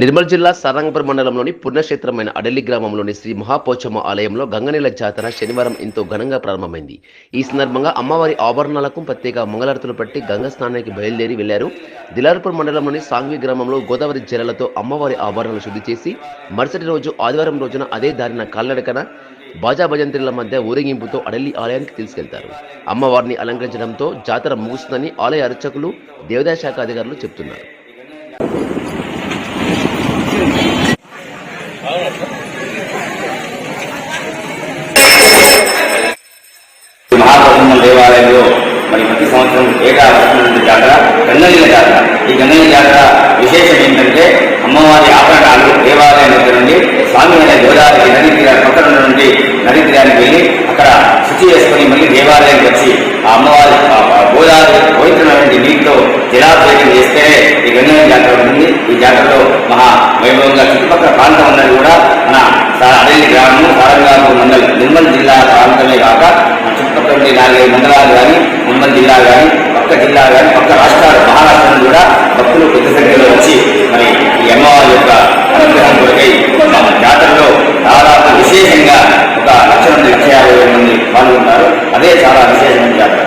నిర్మల్ జిల్లా సారంగపురం మండలంలోని పుణ్యక్షేత్రమైన అడలి గ్రామంలోని శ్రీ మహాపోచమ్మ ఆలయంలో గంగనీల జాతర శనివారం ఎంతో ఘనంగా ప్రారంభమైంది. ఈ సందర్భంగా అమ్మవారి ఆభరణాలకు ప్రత్యేక మంగళారతులు పట్టి గంగ స్నానానికి బయలుదేరి వెళ్ళారు దిలార్పూర్ మండలంలోని సాంగ్వి గ్రామంలో గోదావరి జలాలతో అమ్మవారి ఆభరణాలు శుద్ధి చేసి మరుసటి రోజు ఆదివారం రోజున అదే దారిన కాళ్ళడకన బాజా భజంత్రుల మధ్య ఊరేగింపుతో అడల్లి ఆలయానికి తీసుకెళ్తారు. అమ్మవారిని అలంకరించడంతో జాతర ముగుస్తుందని ఆలయ అర్చకులు దేవదాశాఖ అధికారులు చెబుతున్నారు దేవాలయంలో మరి ప్రతి సంవత్సరం ఏటా వస్తున్నటువంటి జాతర గంగనీల జాతర. ఈ గంగనీల జాతర విశేషం ఏంటంటే అమ్మవారి ఆభరణాలు దేవాలయం దగ్గర నుండి స్వామి అనే గోదావరి నదీ తీరానికి పక్కన ఉన్నటువంటి నదీ తీరానికి వెళ్ళి అక్కడ శుచి చేసుకుని మళ్ళీ దేవాలయానికి వచ్చి ఆ అమ్మవారి ఆ గోదావరి పవిత్రమైనటువంటి నీటితో జలాభిషేకం చేస్తే ఈ గంగనీల జాతర ఉంటుంది. ఈ జాతరలో మహా వైభవంగా చుట్టుపక్కల ప్రాంతం ఉన్నది కూడా నలభై మండలాలు కానీ ముంబై జిల్లాలు కానీ పక్క జిల్లాలు కానీ పక్క రాష్ట్రాలు మహారాష్ట్రం కూడా భక్తులు పెద్ద సంఖ్యలో వచ్చి మరి ఈ అమ్మవారి యొక్క అనుగ్రహం కొరకై జాతరలో దాదాపు విశేషంగా ఒక లక్ష మంది లక్ష యాభై మంది పాల్గొన్నారు అదే చాలా విశేషమైన జాతర.